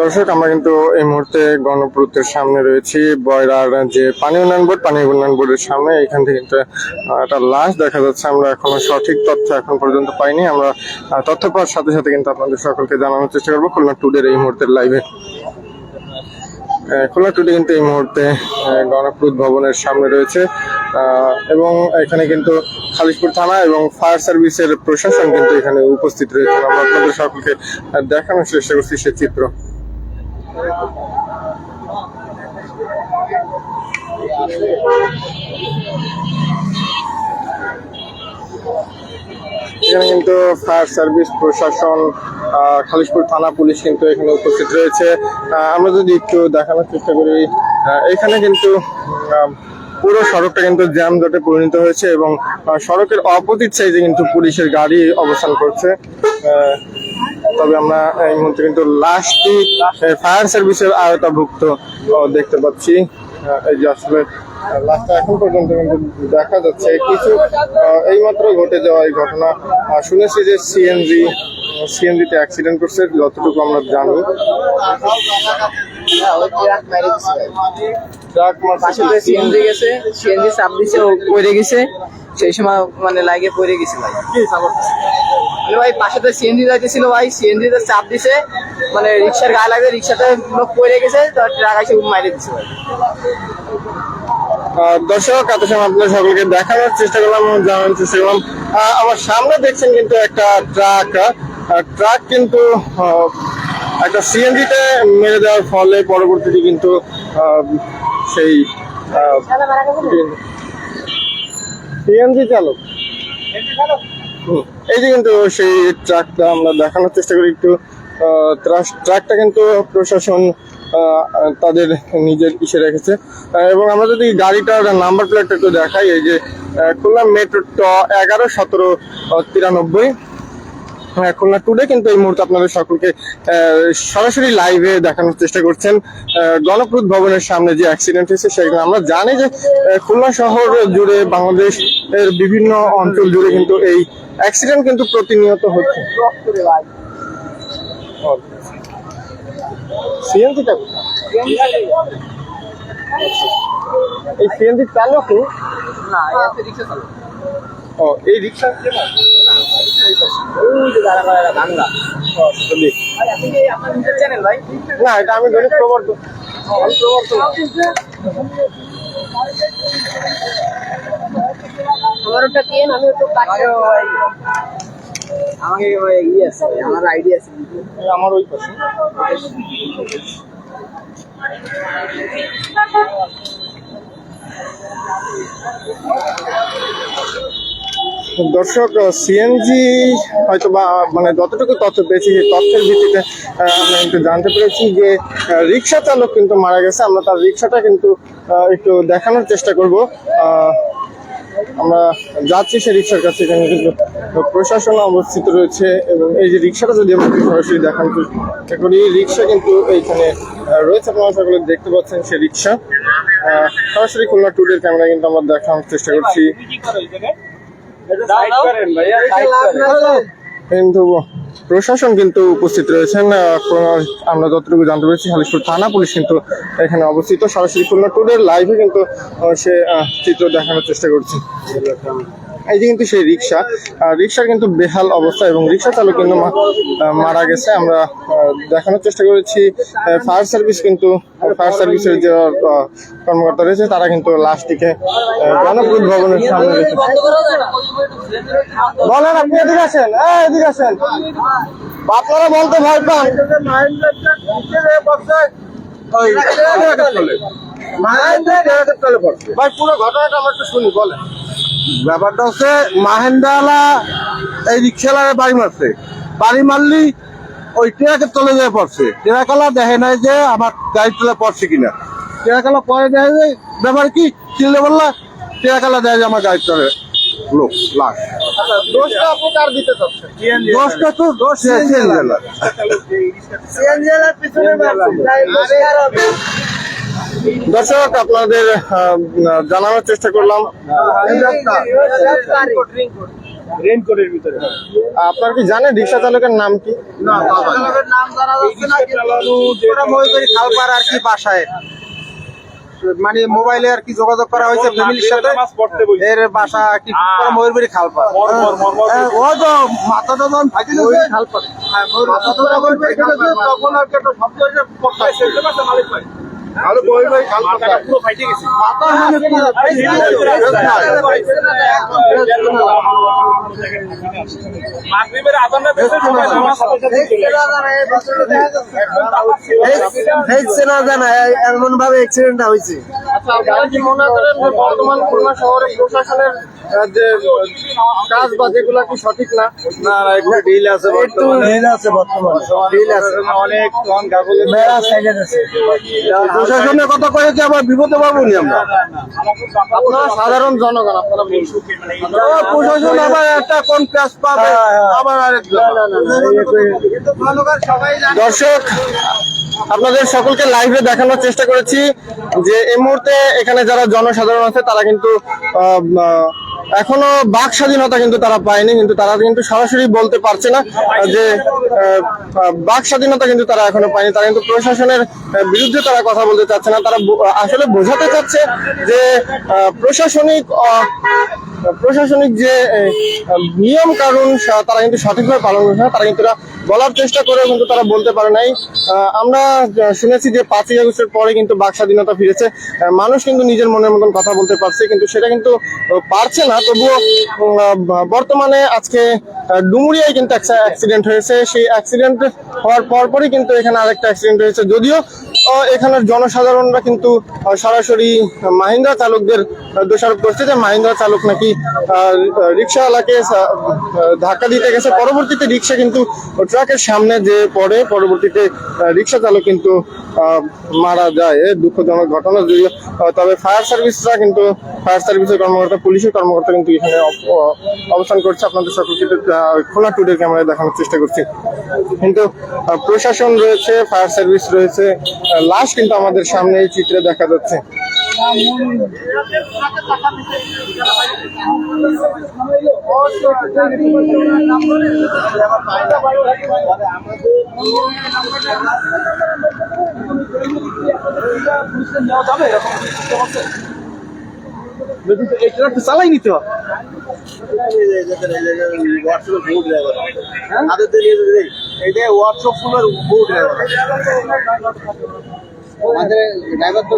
দর্শক, আমরা কিন্তু এই মুহূর্তে গণপ্রতের সামনে রয়েছি। বয়রার যে পানি উন্নয়ন বোর্ড পানি উন্নয়ন বোর্ডের সামনে এখান থেকে কিন্তু একটা লাশ দেখা যাচ্ছে। আমরা এখনও সঠিক তথ্য এখন পর্যন্ত পাইনি। আমরা তথ্য পাওয়ার সাথে সাথে কিন্তু আপনাদের সকলকে জানানোর চেষ্টা করব খুলনা টুডের এই মুহূর্তের লাইভে। খুলনা টুডে কিন্তু এই মুহূর্তে গণপ্রুত ভবনের সামনে রয়েছে। এবং এখানে কিন্তু খালিশপুর থানা এবং ফায়ার সার্ভিসের প্রশাসন কিন্তু এখানে উপস্থিত রয়েছে। আমরা আপনাদের সকলকে দেখানোর চেষ্টা করছি সে চিত্র। এখানে কিন্তু ফায়ার সার্ভিস প্রশাসন খালিশপুর থানা পুলিশ কিন্তু এখানে উপস্থিত রয়েছে। আমরা যদি একটু দেখানোর চেষ্টা করি এখানে কিন্তু পুরো সড়কটা কিন্তু জ্যাম জটে পরিণত হয়েছে এবং সড়কের অপোজিট সাইডে কিন্তু পুলিশের গাড়ি অবস্থান করছে। তবে আমরা এই মুহূর্তে কিন্তু লাশটি ফায়ার সার্ভিসের আওতাভুক্ত আহ, দেখতে পাচ্ছি। এই যে আসলে এখন পর্যন্ত কিন্তু দেখা যাচ্ছে। কিছু এইমাত্র ঘটে যাওয়া এই ঘটনা শুনেছি যে সিএনজি সিএনজিতে অ্যাক্সিডেন্ট করছে যতটুকু আমরা জানি। ট্রাক তো সিএনজি গেছে সিএনজি চাপ দিছে পড়ে গেছে। সেই সময় মানে লাগে পড়ে গেছে ভাই মানে ভাই পাশে তো সিএনজি যাইতেছিল ভাই সিএনজি তে চাপ দিছে। মানে রিক্সার গায়ে লাগে রিক্সাতে লোক পড়ে গেছে তো ট্রাক এসে মাইরে দিছে ভাই। দর্শক এত সময় আপনাদের সকলকে দেখানোর চেষ্টা করলাম জানানোর চেষ্টা করলাম। আমার সামনে দেখছেন কিন্তু একটা ট্রাক। ট্রাক কিন্তু একটা সিএনজিতে মেরে দেওয়ার ফলে পরবর্তীতে কিন্তু সেই সিএনজি চালক। এই যে কিন্তু সেই ট্রাকটা আমরা দেখানোর চেষ্টা করি একটু ট্রাকটা কিন্তু প্রশাসন তাদের নিজের ইসে রেখেছে। এবং আমরা যদি গাড়িটার নাম্বার প্লেটটা একটু দেখাই, এই যে খুলনা মেট্রো এগারো সতেরো তিরানব্বই। খুলনা টুডে কিন্তু এই মুহূর্তে আপনাদের সকলকে সরাসরি লাইভে দেখানোর চেষ্টা করছেন গণপ্রুত ভবনের সামনে যে অ্যাক্সিডেন্ট হয়েছে সেখানে আমরা জানি যে খুলনা শহর জুড়ে বাংলাদেশ এর বিভিন্ন অঞ্চল জুড়ে কিন্তু এই অ্যাক্সিডেন্ট কিন্তু প্রতিনিয়ত হচ্ছে। সিএনজিটা এই সিএনজি চালক না এতে রিক্সা চালক। ও এই রিক্সা ওই যে দাঁড়া করা গাঙ্গা না, এটা আমি দৈনিক প্রবর্তন আমি প্রবর্তন আমার ওটা কেন আমি কাটতে আমাকে ইয়ে আছে আমার আইডিয়া আছে আমার ওই পাশে। দর্শক সিএনজি হয়তো বা মানে যতটুকু তথ্য পেয়েছি, সেই তথ্যের ভিত্তিতে আমরা কিন্তু জানতে পেরেছি যে রিক্সা চালক কিন্তু মারা গেছে। আমরা তার রিক্সাটা কিন্তু একটু দেখানোর চেষ্টা করব। আমরা যাচ্ছি সেই রিক্সার কাছে, এখানে কিন্তু প্রশাসন অবস্থিত রয়েছে এবং এই যে রিক্সাটা যদি আমরা সরাসরি দেখান চেষ্টা করি রিক্সা কিন্তু এইখানে রয়েছে। আপনারা সকলে দেখতে পাচ্ছেন সেই রিক্সা। সরাসরি খুলনা টুডের ক্যামেরা কিন্তু আমরা দেখানোর চেষ্টা করছি। কিন্তু প্রশাসন কিন্তু উপস্থিত রয়েছেন আমরা যতটুকু জানতে পেরেছি হালিশপুর থানা পুলিশ কিন্তু এখানে অবস্থিত। সরাসরি খুলনা টুডের লাইভে কিন্তু সে চিত্র দেখানোর চেষ্টা করছে। এই যে কিন্তু সেই রিক্সা রিক্সার কিন্তু বেহাল অবস্থা এবং রিক্সা চালক কিন্তু মারা গেছে। আমরা দেখানোর চেষ্টা করেছি ফায়ার সার্ভিস কিন্তু ফায়ার সার্ভিসের যে কর্মকর্তা রয়েছে তারা কিন্তু লাশটিকে আহ, গণপ্রুত ভবনের সামনে রেখে বলেন আপনি এদিকে আসেন এদিকে আসেন। আপনারা বলতে ভয় পান ভাই পুরো ঘটনাটা আমরা একটু শুনি বলেন। ব্যাপারটা হচ্ছে মাহেন্দ্রালা এই রিক্সালারে বাড়ি মারছে। বাড়ি মারলি ওই ট্রাকের তলে যায় পড়ছে। ট্রাকালা দেখে নাই যে আমার গাড়ির তলে পড়ছে কিনা। ট্রাকালা পরে দেখে যে ব্যাপার কি? চিল্লে বললা ট্রাকালা দেখে যে আমার গাড়ির তলে লোক লাশ। দোষটা তো। দর্শক আপনাদের জানানোর চেষ্টা করলাম। রেনকোটের ভিতরে আপনার কি জানেন রিক্সা চালকের নাম কি? খালপার আর কি বাসায়। মানে মোবাইলে আর কি যোগাযোগ করা হয়েছে ফ্যামিলির সাথে। এর বাসা কি ময়ূরবাড়ি মর। হ্যাঁ, ও তো মাথাটা যখন যখন ফাটি গেছে তখন আর কি একটা শব্দ হয়েছে খালপার মাথাটা পুরো ফাইটে গেছে। মাথা মানে মাগরিবের আজানটা নামাজ সাথে এমন ভাবে অ্যাক্সিডেন্টটা হয়েছে। আপনারা কি মনে করেন বর্তমান খুলনা শহরে প্রশাসনের যে কাজ বা যেগুলো কি সঠিক না? না আছে আছে বর্তমানে। আছে। অনেক প্রশাসনের কথা কয়েছে আবার বিপদে পাবো নি আমরা সাধারণ জনগণ আপনারা। আবার প্রশাসন আবার একটা কোন কাজ পাবে আবার আরেক দর্শক আপনাদের সকলকে লাইভে দেখানোর চেষ্টা করেছি যে এই মুহূর্তে এখানে যারা জনসাধারণ আছে তারা কিন্তু এখনও বাক স্বাধীনতা কিন্তু তারা পায়নি, কিন্তু তারা কিন্তু সরাসরি বলতে পারছে না যে বাক স্বাধীনতা কিন্তু তারা এখনও পায়নি। তারা কিন্তু প্রশাসনের বিরুদ্ধে তারা কথা বলতে চাচ্ছে না। তারা আসলে বোঝাতে চাচ্ছে যে প্রশাসনিক প্রশাসনিক যে নিয়ম কারণ তারা কিন্তু সঠিকভাবে পালন করছে না। তারা কিন্তু বলার চেষ্টা করে কিন্তু তারা বলতে পারে নাই। আমরা শুনেছি যে পাঁচই আগস্টের পরে কিন্তু বাক স্বাধীনতা ফিরেছে। মানুষ কিন্তু নিজের মনের মতন কথা বলতে পারছে, কিন্তু সেটা কিন্তু পারছে না। তবুও বর্তমানে আজকে ডুমুরিয়ায় কিন্তু একটা অ্যাক্সিডেন্ট হয়েছে। সেই অ্যাক্সিডেন্ট হওয়ার পরপরই কিন্তু এখানে আরেকটা অ্যাক্সিডেন্ট হয়েছে। যদিও এখানের জনসাধারণরা কিন্তু সরাসরি মাহিন্দ্রা চালকদের দোষারোপ করছে যে মাহিন্দ্রা চালক নাকি রিক্সাওয়ালাকে ধাক্কা দিতে গেছে। পরবর্তীতে রিক্সা কিন্তু ট্রাকের সামনে যে পড়ে, পরবর্তীতে রিক্সা চালক কিন্তু মারা যায়। দুঃখজনক ঘটনা যদিও তবে ফায়ার সার্ভিসরা কিন্তু, ফায়ার সার্ভিসের কর্মকর্তা, পুলিশের কর্মকর্তা কিন্তু এখানে অব- অবস্থান করছে। আপনাদের সকলকে খোলা টুডের ক্যামেরায় দেখানোর চেষ্টা করছি। কিন্তু প্রশাসন রয়েছে, ফায়ার সার্ভিস রয়েছে লাশ কিন্তু আমাদের সামনে এই চিত্রে দেখা যাচ্ছে। চালাই নিতে হবে ওয়ার্কশপ ফুলের বউ ড্রাইভার আমাদের ড্রাইভার তো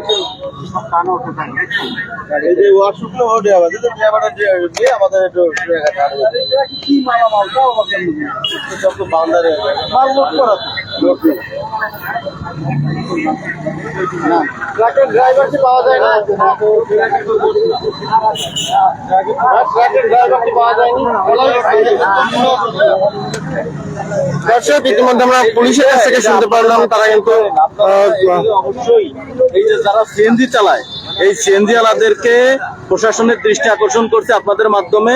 এই যে ওয়ার্কশপ ফুলের ড্রাইভার যদি ড্রাইভারটা দিয়ে আমাদের একটু কি মালা মাল দাও সব তো বান্দারে মাল লোড করা তো। লোড ইতিমধ্যে আমরা পুলিশের কাছ থেকে শুনতে পারলাম, তারা কিন্তু অবশ্যই। এই যে যারা সিএনজি চালায় এই সিএনজি ওয়ালাদেরকে প্রশাসনের দৃষ্টি আকর্ষণ করছে আপনাদের মাধ্যমে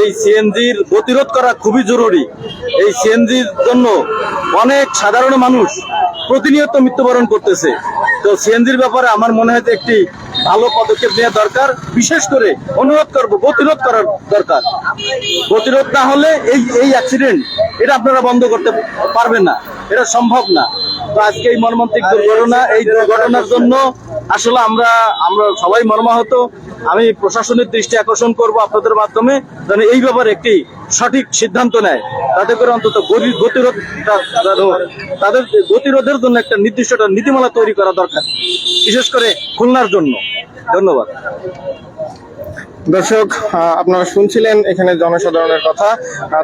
এই সিএনজির প্রতিরোধ করা খুবই জরুরি। এই সিএনজির জন্য অনেক সাধারণ মানুষ প্রতিনিয়ত মৃত্যুবরণ করতেছে। তো সিএনজির ব্যাপারে আমার মনে হয় একটি ভালো পদক্ষেপ নেওয়া দরকার। বিশেষ করে অনুরোধ করব প্রতিরোধ করার দরকার। প্রতিরোধ না হলে এই এই অ্যাক্সিডেন্ট এটা আপনারা বন্ধ করতে পারবেন না। এটা সম্ভব না। তো আজকে এই মর্মান্তিক দুর্ঘটনা, এই দুর্ঘটনার জন্য আসলে আমরা আমরা সবাই মর্মাহত। আমি প্রশাসনের দৃষ্টি আকর্ষণ করব আপনাদের মাধ্যমে, যেন এই ব্যাপারে একটি সঠিক সিদ্ধান্ত নেয়। তাতে করে অন্তত গরিব গতিরোধটা তাদের গতিরোধের জন্য একটা নির্দিষ্ট নীতিমালা তৈরি করা দরকার, বিশেষ করে খুলনার জন্য। ধন্যবাদ। দর্শক আপনারা শুনছিলেন এখানে জনসাধারণের কথা।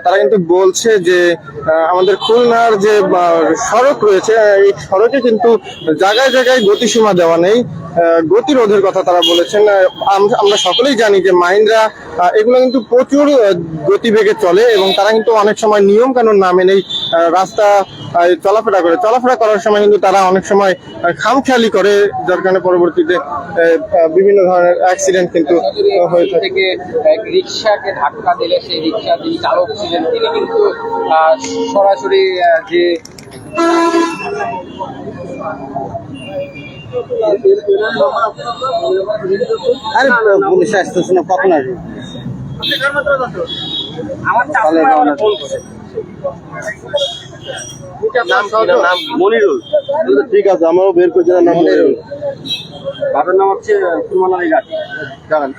তারা কিন্তু বলছে যে আমাদের খুলনার যে সড়ক রয়েছে, এই সড়কে কিন্তু জায়গায় জায়গায় গতিসীমা দেওয়া নেই। গতিরোধের কথা তারা বলেছেন। আমরা সকলেই জানি যে মাহিন্দ্রা এগুলো কিন্তু প্রচুর গতিবেগে চলে এবং তারা কিন্তু অনেক সময় নিয়ম কানুন না মেনেই রাস্তা চলাফেরা করে। চলাফেরা করার সময় কিন্তু তারা অনেক সময় খামখেয়ালি করে, যার কারণে পরবর্তীতে বিভিন্ন ধরনের অ্যাক্সিডেন্ট কিন্তু থেকে। এক রিক্সাকে ধাক্কা দিলে সেই রিক্সা যিনি চালক ছিলেন তিনি কিন্তু আহ, সরাসরি যে আরে পুলিশ আসতেছে না কখন আসবে? আমার চাষিরা আমাকে ফোন করে। নাম মনিরুল। ঠিক আছে আমারও বের করছে নাম মনিরুল। বাবার নাম হচ্ছে কুরমান আলী গাছি। দাঁড়ান।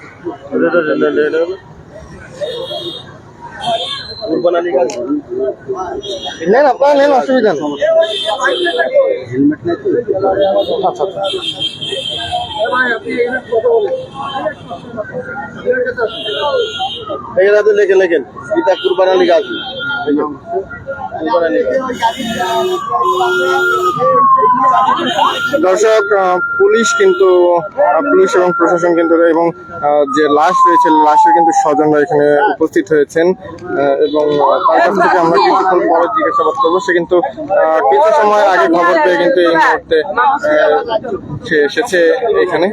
নেন আপনারা নেন অসুবিধা হেলমেট নাই তো? আচ্ছা আচ্ছা। লেখেন লেখেন। কুরবান আলী গাজী দর্শক পুলিশ কিন্তু পুলিশ এবং প্রশাসন কিন্তু এবং যে লাশ রয়েছে লাশের কিন্তু স্বজনরা এখানে উপস্থিত হয়েছেন এবং তার কাছ থেকে আমরা কিছুক্ষণ পরে জিজ্ঞাসাবাদ করব সে কিন্তু কিছু সময় আগে খবর পেয়ে কিন্তু এই মুহূর্তে সে এসেছে এখানে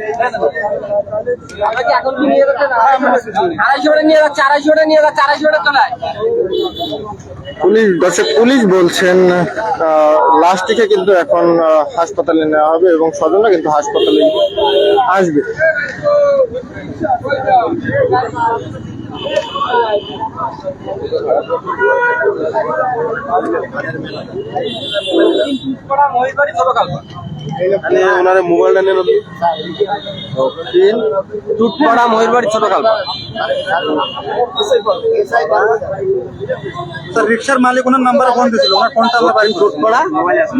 নিয়ে যাচ্ছে আড়াইশোটা নিয়ে যাচ্ছে আড়াইশোটা পুলিশ দর্শক পুলিশ বলছেন লাশ লাশটিকে কিন্তু এখন হাসপাতালে নেওয়া হবে এবং স্বজনরা কিন্তু হাসপাতালে আসবে। মহিরবাড়ি ছোট কালপা তাহলে ওনার মোবাইলটা নেন তিন। টুটপাড়া মহিরবাড়ি ছোট কালপা রিক্সার মালিক ওনার নাম্বারে ফোন দিছিল ওনার ফোনটা আমরা বাড়ি টুটপাড়া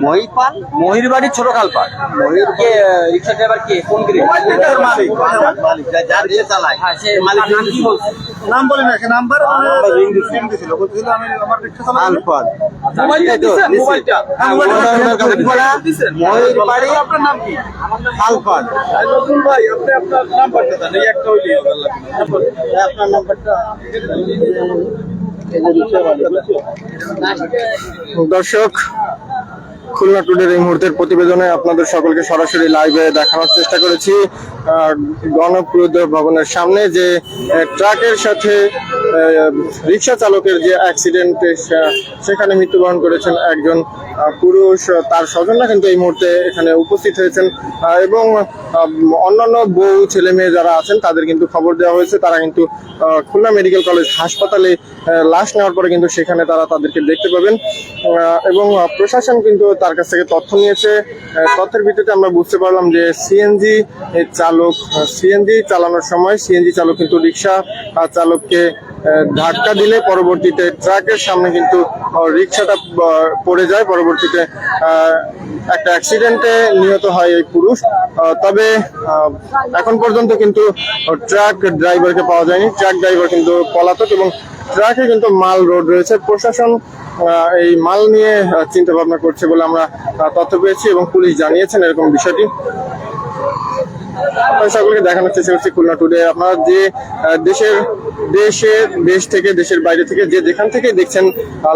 মহিপাল মহিরবাড়ি ছোট কালপা কে রিক্সা ড্রাইভার কে কোন রিক্সার মালিক। মালিক যার যে চালায়। হ্যাঁ সে মালিক নাম কি বলছে? নাম বলে না নাম্বার রিং দিছিল বলছিল আমি আমার রিক্সা চালাই আলফাদ মোবাইলটা দিছে মোবাইলটা। হ্যাঁ, মোবাইলটা ওনার কাছে টুটপাড়া আপনার নাম কি? আলফাদ নতুন ভাই আপনি আপনার নাম্বারটা দেন এই একটা হইলি আপনার নাম্বারটা এই যে রিক্সার মালিক দর্শক খুলনা টুডের এই মুহূর্তের প্রতিবেদনে আপনাদের সকলকে সরাসরি লাইভে দেখানোর চেষ্টা করেছি। গণপ্রদ ভবনের সামনে যে ট্রাকের সাথে রিক্সা চালকের যে অ্যাক্সিডেন্ট সেখানে মৃত্যুবরণ করেছেন একজন পুরুষ। তার স্বজনরা কিন্তু এই মুহূর্তে এখানে উপস্থিত হয়েছেন। এবং অন্যান্য বউ ছেলে মেয়ে যারা আছেন, তাদের কিন্তু খবর দেওয়া হয়েছে। তারা কিন্তু খুলনা মেডিকেল কলেজ হাসপাতালে লাশ নেওয়ার পরে কিন্তু সেখানে তারা তাদেরকে দেখতে পাবেন। এবং প্রশাসন কিন্তু তার কাছ থেকে তথ্য নিয়েছে। তথ্যের ভিত্তিতে আমরা বুঝতে পারলাম যে সিএনজি চালক সিএনজি চালানোর সময় সিএনজি চালক কিন্তু রিক্সা চালককে ধাক্কা দিলে পরবর্তীতে ট্রাকের সামনে কিন্তু রিক্সাটা পড়ে যায়। পরবর্তীতে একটা অ্যাক্সিডেন্টে নিহত হয় এই পুরুষ। তবে এখন পর্যন্ত কিন্তু ট্রাক ড্রাইভারকে পাওয়া যায়নি। ট্রাক ড্রাইভার কিন্তু পলাতক এবং ট্রাকে কিন্তু মাল রোড রয়েছে। প্রশাসন এই মাল নিয়ে চিন্তা ভাবনা করছে বলে আমরা তথ্য পেয়েছি এবং পুলিশ জানিয়েছেন এরকম বিষয়টি। সকলকে দেখানোর চেষ্টা করছি খুলনা টুডে আপনারা যে দেশের দেশে, দেশ থেকে, দেশের বাইরে থেকে যে যেখান থেকে দেখছেন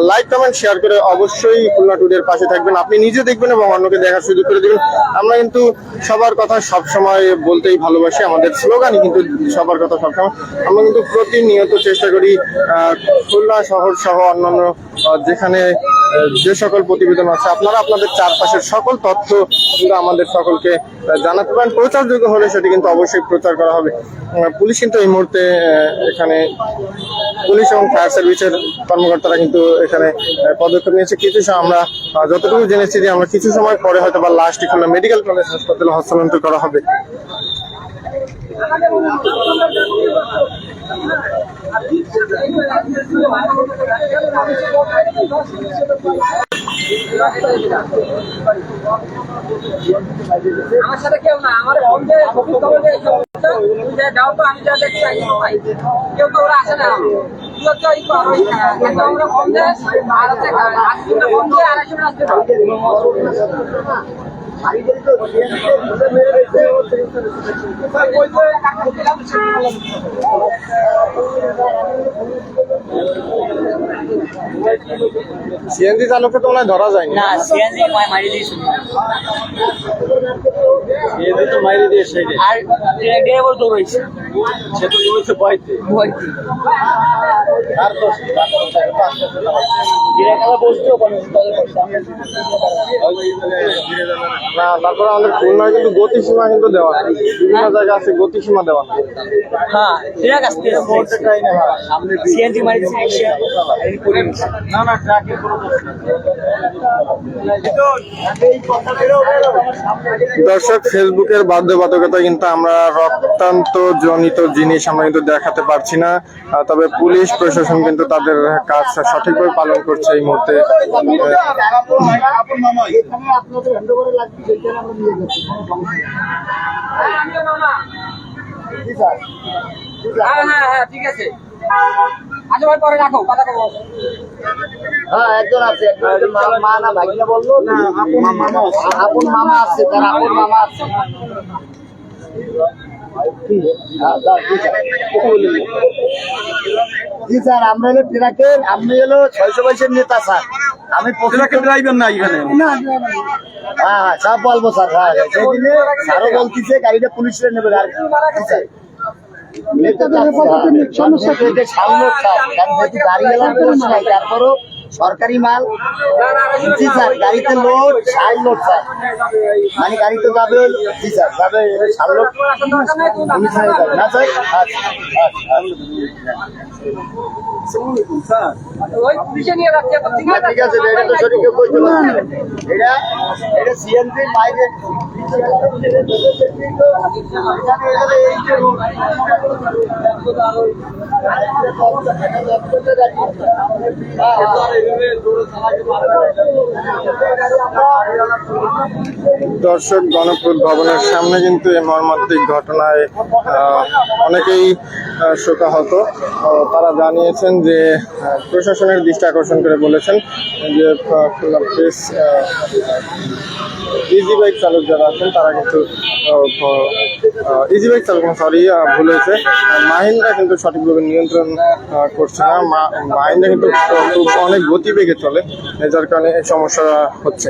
লাইক কমেন্ট শেয়ার করে অবশ্যই খুলনা টুডের পাশে থাকবেন। আপনি নিজে দেখবেন এবং অন্যকে দেখার সুযোগ করে দেবেন। আমরা কিন্তু সবার কথা সব সময় বলতেই ভালোবাসি। আমাদের স্লোগানই কিন্তু সবার কথা সবসময়। আমরা কিন্তু প্রতিনিয়ত চেষ্টা করি খুলনা শহর সহ অন্যান্য যেখানে যে সকল প্রতিবেদন আছে, আপনারা আপনাদের চারপাশের সকল তথ্য কিন্তু আমাদের সকলকে জানাতে পারেন। প্রচারযোগ্য হলে সেটি কিন্তু অবশ্যই প্রচার করা হবে। পুলিশ কিন্তু এই মুহূর্তে এখানে পুলিশ এবং ফায়ার সার্ভিসের কর্মকর্তারা কিন্তু এখানে পদক্ষেপ নিয়েছে। কিছু আমরা যতটুকু জেনেছি যে আমরা কিছু সময় পরে হয়তো বা লাশটি খুলনা মেডিকেল কলেজ হাসপাতালে হস্তান্তর করা হবে। আমার সাথে কেউ না, আমার যা যাও তো, আমি যা আই ভাই কেউ তো ওরা আসে না। আমরা ফোন আর হচ্ছে আজকে ফোন দিয়ে আসতে পারবে সিএনজি চালককে তো মনে হয় ধরা যায়নি। না সিএনজি মই মারি দিয়েছি আর ড্রাইভার দৌড়াইছে সে তো ভয়তে। না তারপরে আমাদের খুলনায় কিন্তু গতিসীমা কিন্তু দেওয়া। বিভিন্ন জায়গায় আছে গতিসীমা দেওয়া হ্যাঁ ট্রাক আসতে সিএনজি মারিছে রিক্সা এই করে নিছে। না না ট্রাকের কোনো দর্শক ফেসবুকের বাধ্যবাধকতা কিন্তু আমরা রক্তান্ত জনিত জিনিস আমরা কিন্তু দেখাতে পারছি না। তবে পুলিশ প্রশাসন কিন্তু তাদের কাজ সঠিকভাবে পালন করছে এই মুহূর্তে। হ্যাঁ হ্যাঁ হ্যাঁ ঠিক আছে। আচ্ছা ভাই পরে রাখো কথা কবো হ্যাঁ একজন আছে। একজন মা- মা না ভাগিনা বলল আপন মামা আছে তার আপন মামা আছে। জি স্যার। আমরা হলো ট্রাকের আপনি হলো ছয়শো বাইশের নেতা স্যার। আমি ট্রাকের ড্রাইভার না এখানে? হ্যাঁ হ্যাঁ সব বলব স্যার। হ্যাঁ সেদিনে স্যারও বলতেছে গাড়িটা পুলিশের নেবে। আর জি স্যার। নেতাদের সমস্যা সামনে স্যার গাড়ি এলাম পুলিশ তারপরও সরকারি মাল জি স্যার গাড়িতে লোড সাইড লোড স্যার মানে গাড়িতে যাবে জি স্যার যাবে সাড়ে লোড যাবে না স্যার আচ্ছা আচ্ছা। দর্শক গণপ্রদ ভবনের সামনে কিন্তু এই মর্মান্তিক ঘটনায় আহ, অনেকেই শোকাহত। তারা জানিয়েছেন যে প্রশাসনের দৃষ্টি আকর্ষণ করে বলেছেন যে খুলনা প্রেস ইজি বাইক চালক যারা আছেন, তারা কিন্তু ইজি বাইক চালক সরি ভুল হয়েছে। মাহিন্দ্রা কিন্তু সঠিকভাবে নিয়ন্ত্রণ করছে না। মাহিন্দ্রা কিন্তু অনেক গতিবেগে চলে, যার কারণে এই সমস্যা হচ্ছে।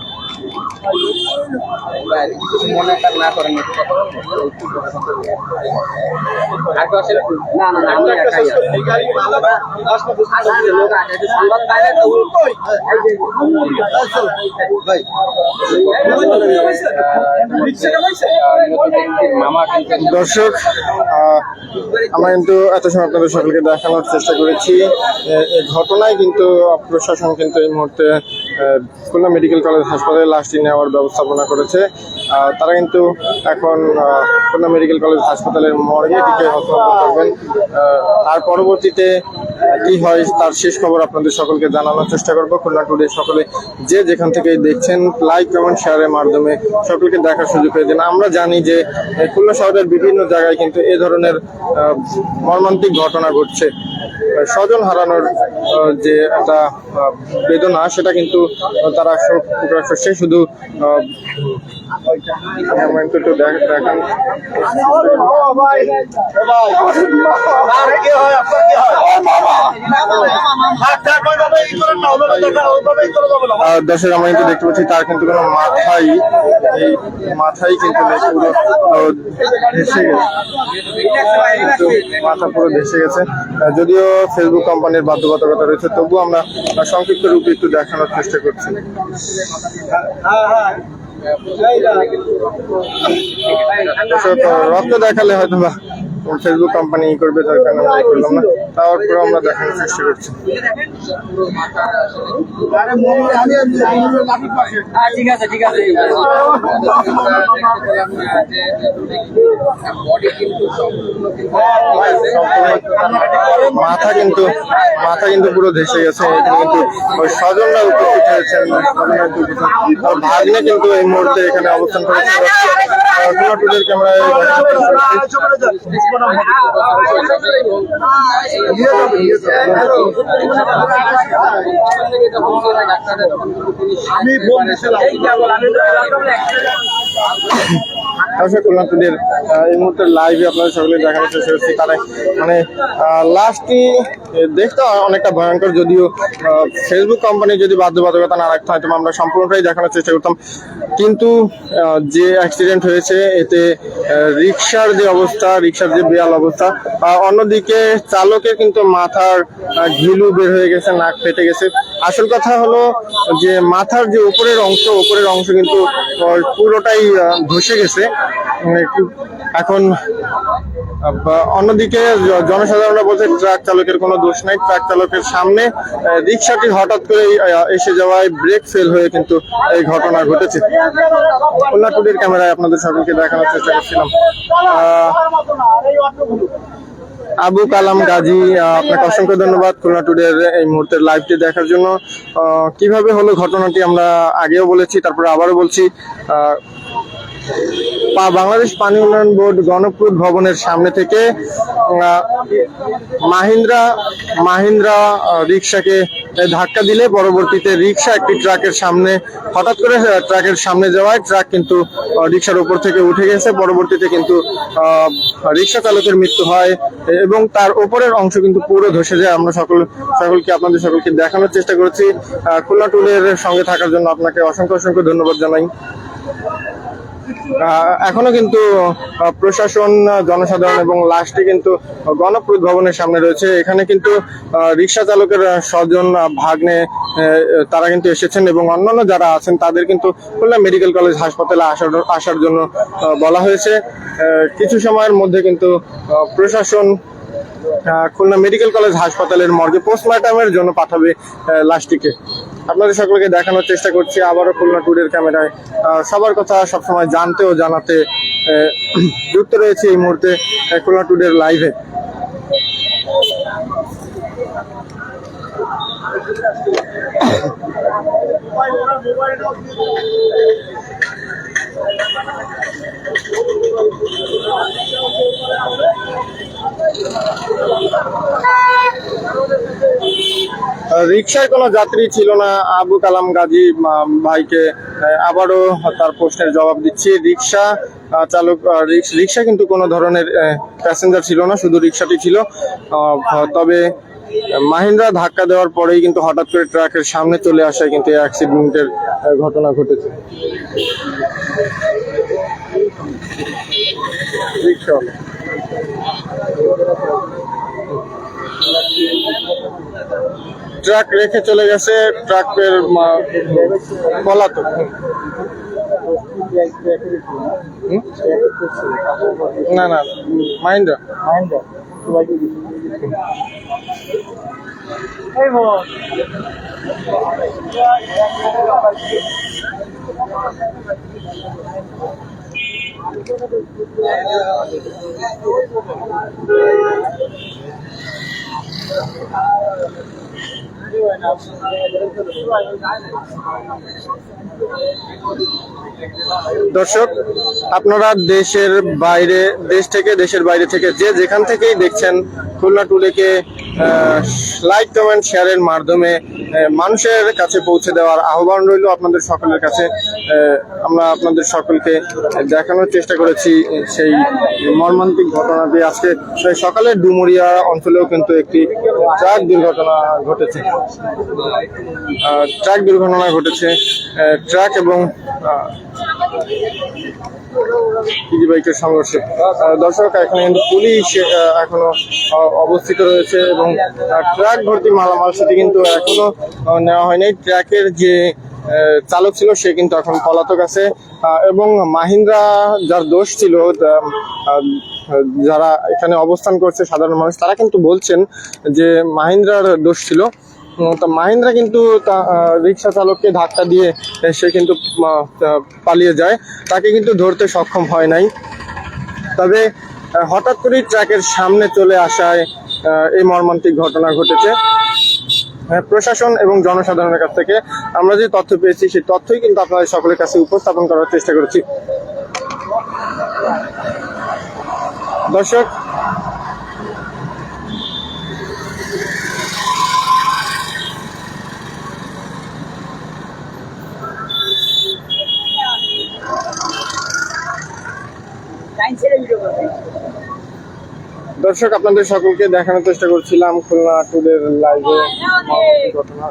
দর্শক আমরা কিন্তু এত সময় আপনাদের সকলকে দেখানোর চেষ্টা করেছি। ঘটনায় কিন্তু প্রশাসন কিন্তু এই মুহূর্তে খুলনা মেডিকেল কলেজ হাসপাতালে লাশটি নেওয়ার ব্যবস্থাপনা করেছে। তারা কিন্তু এখন খুলনা মেডিকেল কলেজ হাসপাতালের মর্গে এটিকে হস্তান্তর করবেন। আর পরবর্তীতে কি হয় তার শেষ খবর আপনাদের সকলকে জানানোর চেষ্টা করব। খুলনা টুডে সকলে যে যেখান থেকে দেখছেন লাইক কমেন্ট শেয়ারের মাধ্যমে সকলকে দেখার সুযোগ করে দিন আমরা জানি যে খুলনা শহরের বিভিন্ন জায়গায় কিন্তু এ ধরনের মর্মান্তিক ঘটনা ঘটছে। স্বজন হারানোর যে একটা বেদনা, সেটা কিন্তু তারা প্রকাশ শুধু আমরা একটু একটু দেখ- দেখান। হয় হয় দর্শক আমরা কিন্তু দেখতে পাচ্ছি তার কিন্তু কোনো মাথাই এই মাথাই কিন্তু পুরো ভেসে গেছে। মাথা পুরো ভেসে গেছে। যদিও ফেসবুক কোম্পানির বাধ্যবাধকতা রয়েছে তবুও আমরা সংক্ষিপ্ত রূপে একটু দেখানোর চেষ্টা করছি। দর্শক আহ, রক্ত দেখালে হয়তো বা। ফেসবুক কোম্পানি ই করবে যার কারণে আমরা করলাম না। তারপরে আমরা দেখানোর চেষ্টা করছি। হ্যাঁ, ঠিক আছে ঠিক আছে। মাথা কিন্তু মাথা কিন্তু পুরো ধেসে গেছে। এখানে কিন্তু ওই স্বজনরা উপস্থিত হয়েছেন। আর ভাগ্নে কিন্তু এই মুহূর্তে এখানে অবস্থান করেছে। ক্যামেরায় আমি খুলনা টুডের আহ, এই মুহূর্তে লাইভে আপনাদের সকলে দেখানোর চেষ্টা তারা মানে লাস্টটি দেখতে অনেকটা ভয়ঙ্কর যদিও ফেসবুক কোম্পানি যদি বাধ্যবাধকতা না রাখতে হয়তো আমরা সম্পূর্ণটাই দেখানোর চেষ্টা করতাম কিন্তু যে অ্যাক্সিডেন্ট হয়েছে এতে রিক্সার যে অবস্থা রিক্সার যে বেয়াল অবস্থা। অন্যদিকে চালকের কিন্তু মাথার ঘিলু বের হয়ে গেছে, নাক ফেটে গেছে। আসল কথা হলো যে মাথার যে উপরের অংশ উপরের অংশ কিন্তু পুরোটাই ধসে গেছে। এখন অন্যদিকে জনসাধারণরা বলছে, ট্রাক চালকের কোনো দোষ নাই। ট্রাক চালকের সামনে রিক্সাটি হঠাৎ করে এসে যাওয়ায় ব্রেক ফেল হয়ে কিন্তু এই ঘটনা ঘটেছে। টুডের ক্যামেরায় আপনাদের সকলকে দেখানোর চেষ্টা করছিলাম। আবু কালাম গাজী আপনাকে অসংখ্য ধন্যবাদ খুলনা টুডের এই মুহূর্তের লাইভটি দেখার জন্য। কীভাবে হলো ঘটনাটি আমরা আগেও বলেছি, তারপরে আবারও বলছি। বাংলাদেশ পানি উন্নয়ন বোর্ড গণপ্রুত ভবনের সামনে থেকে মাহিন্দ্রা মাহিন্দ্রা রিক্সাকে ধাক্কা দিলে পরবর্তীতে রিক্সা একটি ট্রাকের সামনে, হঠাৎ করে ট্রাকের সামনে যাওয়ায় ট্রাক কিন্তু রিক্সার উপর থেকে উঠে গেছে। পরবর্তীতে কিন্তু রিক্সা চালকের মৃত্যু হয় এবং তার ওপরের অংশ কিন্তু পুরো ধসে যায়। আমরা সকল, সকলকে, আপনাদের সকলকে দেখানোর চেষ্টা করেছি। খুলনা টুলের সঙ্গে থাকার জন্য আপনাকে অসংখ্য অসংখ্য ধন্যবাদ জানাই। এখনও কিন্তু প্রশাসন, জনসাধারণ এবং লাশটি কিন্তু গণপ্রুত ভবনের সামনে রয়েছে। এখানে কিন্তু রিক্সা চালকের স্বজন ভাগ্নে তারা কিন্তু এসেছেন এবং অন্যান্য যারা আছেন, তাদের কিন্তু খুলনা মেডিকেল কলেজ হাসপাতালে আসার আসার জন্য বলা হয়েছে। কিছু সময়ের মধ্যে কিন্তু প্রশাসন খুলনা মেডিকেল কলেজ হাসপাতালের মর্গে পোস্টমর্টমের জন্য পাঠাবে লাশটিকে। আপনাদের সকলকে দেখানোর চেষ্টা করছি। আবারও খুলনা টুডের ক্যামেরায়। সবার কথা সবসময় জানতে ও জানাতে যুক্ত রয়েছে এই মুহূর্তে খুলনা টুডের লাইভে। আহ, রিক্সায় কোনো যাত্রী ছিল না। আবু কালাম গাজী ভাইকে আবারও তার প্রশ্নের জবাব দিচ্ছি। রিক্সা চালক রিক্সা কিন্তু কোনো ধরনের প্যাসেঞ্জার ছিল না, শুধু রিক্সাটি ছিল। তবে মাহিন্দ্রা ধাক্কা দেওয়ার পরেই কিন্তু হঠাৎ করে ট্রাকের সামনে চলে আসায় কিন্তু অ্যাক্সিডেন্টের ঘটনা ঘটেছে। ট্রাক রেখে চলে গেছে ট্রাকের পলাতক? না না মাইন্ডা এই বল Thank you. দর্শক, আপনারা দেশের বাইরে, দেশ থেকে, দেশের বাইরে থেকে যে যেখান থেকেই দেখছেন খুলনা টুলেকে লাইক কমেন্ট শেয়ারের মাধ্যমে মানুষের কাছে পৌঁছে দেওয়ার আহ্বান রইল আপনাদের সকলের কাছে। আমরা আপনাদের সকলকে দেখানোর চেষ্টা করেছি সেই মর্মান্তিক ঘটনাটি আজকে সকালে ডুমুরিয়া অঞ্চলেও কিন্তু একটি ট্রাক দুর্ঘটনা ঘটেছে। ট্রাক দুর্ঘটনা ঘটেছে ট্রাক এবং বাইকের সংঘর্ষে। দর্শক, এখানে কিন্তু পুলিশ এখনও অবস্থিত রয়েছে এবং ট্রাক ভর্তি মালামাল সেটি কিন্তু এখনও নেওয়া হয়নি। ট্রাকের যে চালক ছিল, সে কিন্তু এখন পলাতক আছে। এবং মাহিন্দ্রা যার দোষ ছিল যারা এখানে অবস্থান করছে সাধারণ মানুষ, তারা কিন্তু বলছেন যে, মাহিন্দ্রার দোষ ছিল। তো মাহিন্দ্রা কিন্তু রিক্সা চালককে ধাক্কা দিয়ে সে কিন্তু পালিয়ে যায়। তাকে কিন্তু ধরতে সক্ষম হয় নাই। তবে হঠাৎ করেই ট্রাকের সামনে চলে আসায় এই মর্মান্তিক ঘটনা ঘটেছে। প্রশাসন এবং জনসাধারণের কাছ থেকে আমরা যে তথ্য পেয়েছি, সেই তথ্যই কিন্তু আপনাদের সকলের কাছে উপস্থাপন করার চেষ্টা করেছি। দর্শক দর্শক আপনাদের সকলকে দেখানোর চেষ্টা করছিলাম খুলনা টুডের লাইভে। ঘটনা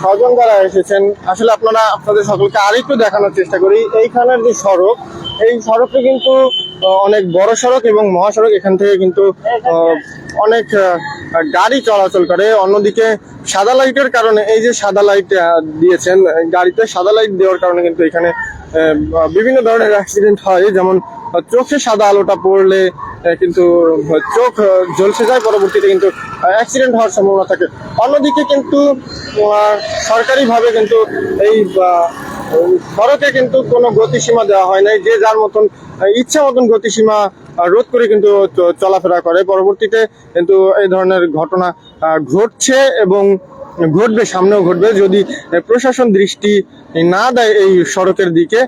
ছজন যারা এসেছেন আসলে আপনারা আপনাদের সকলকে আরেকটু দেখানোর চেষ্টা করি। এইখানের যে সড়ক এই সড়কটি কিন্তু অনেক বড় সড়ক এবং মহাসড়ক। এখান থেকে কিন্তু অনেক গাড়ি চলাচল করে, অন্যদিকে সাদা লাইটের কারণে, এই যে সাদা লাইট দিয়েছেন গাড়িতে সাদা লাইট দেওয়ার কারণে কিন্তু এখানে বিভিন্ন ধরনের অ্যাক্সিডেন্ট হয়। যেমন চোখে সাদা আলোটা পড়লে কিন্তু চোখ ঝলসে যায়, পরবর্তীতে কিন্তু অ্যাক্সিডেন্ট হওয়ার সম্ভাবনা থাকে। অন্যদিকে কিন্তু সরকারিভাবে কিন্তু এই সড়কে কিন্তু কোনো গতিসীমা দেওয়া হয় নাই। যে যার মতন ইচ্ছা মতন গতিসীমা রোধ করে কিন্তু চলাফেরা করে। পরবর্তীতে কিন্তু এই ধরনের ঘটনা ঘটছে এবং ঘটবে, সামনেও ঘটবে। যদি প্রশাসন দৃষ্টি না দেয় এই সড়কের দিকে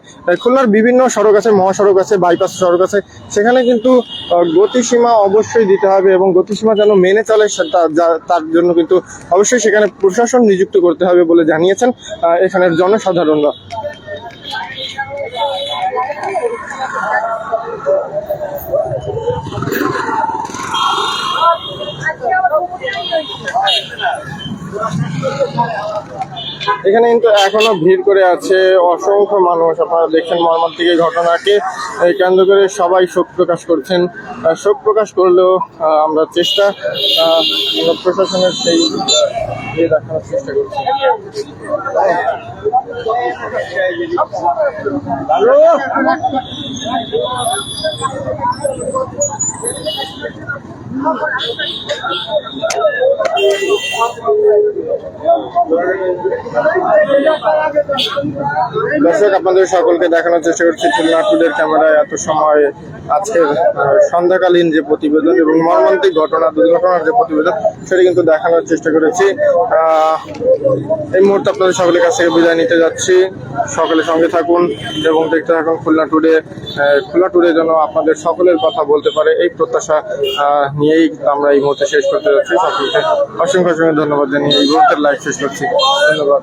খুলনার বিভিন্ন সড়ক আছে, মহাসড়ক আছে, বাইপাস সড়ক আছে, সেখানে কিন্তু গতিসীমা অবশ্যই দিতে হবে এবং গতিসীমা যেন মেনে চলে তার জন্য কিন্তু অবশ্যই সেখানে প্রশাসন নিযুক্ত করতে হবে বলে জানিয়েছেন এখানের জনসাধারণরা। আচ্ছা এখানে কিন্তু এখনও ভিড় করে আছে অসংখ্য মানুষ। আপনারা দেখছেন মর্মান্তিক এই ঘটনাকে। কেন্দ্র করে সবাই শোক প্রকাশ করছেন। শোক প্রকাশ করলেও আমরা চেষ্টা প্রশাসনের সেই ইয়ে দেখানোর চেষ্টা করছি। দর্শক, আপনাদের সকলকে দেখানোর চেষ্টা করছি খুলনা ক্যামেরায় এত সময় আজকের সন্ধ্যাকালীন যে প্রতিবেদন এবং মর্মান্তিক ঘটনা, দুর্ঘটনার যে প্রতিবেদন, সেটা কিন্তু দেখানোর চেষ্টা করেছি। এই মুহূর্তে আপনাদের সকলের কাছ থেকে বিদায় নিতে যাচ্ছি। সকলের সঙ্গে থাকুন এবং দেখতে থাকুন খুলনা টুডে খুলনা টুডে যেন আপনাদের সকলের কথা বলতে পারে, এই প্রত্যাশা নিয়েই আমরা এই মুহূর্তে শেষ করতে যাচ্ছি। সকলকে অসংখ্য অসংখ্য ধন্যবাদ জানিয়ে এই মুহূর্তের লাইভ শেষ করছি। ধন্যবাদ।